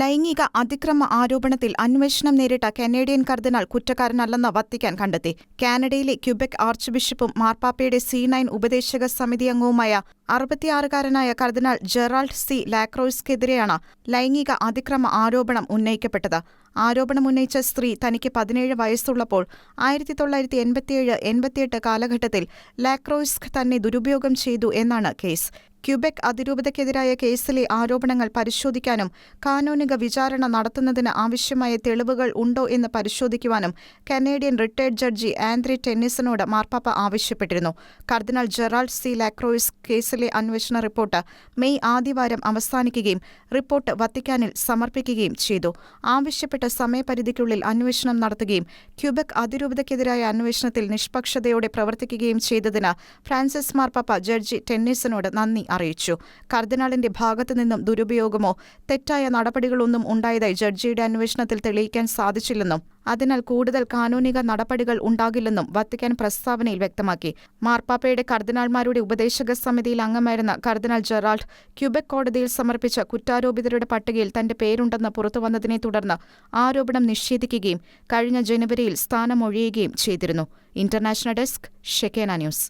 ലൈംഗിക അതിക്രമ ആരോപണത്തിൽ അന്വേഷണം നേരിട്ട കനേഡിയൻ കർദിനാൾ കുറ്റക്കാരനല്ലെന്ന് വത്തിക്കാൻ കണ്ടെത്തി. കാനഡയിലെ ക്യുബെക് ആർച്ച് ബിഷപ്പും മാർപ്പാപ്പയുടെ സി നയൻ ഉപദേശക സമിതി അംഗവുമായ അറുപത്തിയാറുകാരനായ കർദിനാൾ ജെറാൾഡ് സി ലാക്രോയ്സ്ക്കെതിരെയാണ് ലൈംഗിക അതിക്രമ ആരോപണം ഉന്നയിക്കപ്പെട്ടത്. ആരോപണമുന്നയിച്ച സ്ത്രീ തനിക്ക് പതിനേഴ് വയസ്സുള്ളപ്പോൾ ആയിരത്തി തൊള്ളായിരത്തി എൺപത്തിയേഴ് എൺപത്തിയെട്ട് കാലഘട്ടത്തിൽ ലാക്രോയ്സ്ക് തന്നെ ദുരുപയോഗം ചെയ്തു എന്നാണ് കേസ്. ക്യുബെക് അതിരൂപതയ്ക്കെതിരായ കേസിലെ ആരോപണങ്ങൾ പരിശോധിക്കാനും കാനോനിക വിചാരണ നടത്തുന്നതിന് ആവശ്യമായ തെളിവുകൾ ഉണ്ടോ എന്ന് പരിശോധിക്കുവാനും കനേഡിയൻ റിട്ടയർഡ് ജഡ്ജി ആൻഡ്രി ടെന്നിസിനോട് മാർപ്പാപ്പ ആവശ്യപ്പെട്ടിരുന്നു. കർദിനാൾ ജെറാൾഡ് സി. ലാക്രോയിസ് കേസിലെ അന്വേഷണ റിപ്പോർട്ട് മെയ് ആദ്യവാരം അവസാനിക്കുകയും റിപ്പോർട്ട് വത്തിക്കാനിൽ സമർപ്പിക്കുകയും ചെയ്തു. ആവശ്യപ്പെട്ട സമയപരിധിക്കുള്ളിൽ അന്വേഷണം നടത്തുകയും ക്യുബെക് അതിരൂപതയ്ക്കെതിരായ അന്വേഷണത്തിൽ നിഷ്പക്ഷതയോടെ പ്രവർത്തിക്കുകയും ചെയ്തതിന് ഫ്രാൻസിസ് മാർപ്പാപ്പ ജഡ്ജി ടെന്നിസിനോട് നന്ദി അറിയിച്ചു. കർദിനാളിന്റെ ഭാഗത്തുനിന്നും ദുരുപയോഗമോ തെറ്റായ നടപടികളൊന്നും ഉണ്ടായതായി ജഡ്ജിയുടെ അന്വേഷണത്തിൽ തെളിയിക്കാൻ സാധിച്ചില്ലെന്നും അതിനാൽ കൂടുതൽ കാനൂനിക നടപടികൾ ഉണ്ടാകില്ലെന്നും വത്തിക്കാൻ പ്രസ്താവനയിൽ വ്യക്തമാക്കി. മാർപ്പാപ്പയുടെ കർദിനാൾമാരുടെ ഉപദേശക സമിതിയിൽ അംഗമായിരുന്ന കർദിനാൾ ജെറാൾഡ് ക്യൂബക് കോടതിയിൽ സമർപ്പിച്ച കുറ്റാരോപിതരുടെ പട്ടികയിൽ തന്റെ പേരുണ്ടെന്ന് പുറത്തുവന്നതിനെ തുടർന്ന് ആരോപണം നിഷേധിക്കുകയും കഴിഞ്ഞ ജനുവരിയിൽ സ്ഥാനമൊഴിയുകയും ചെയ്തിരുന്നു. International desk Shekinah news.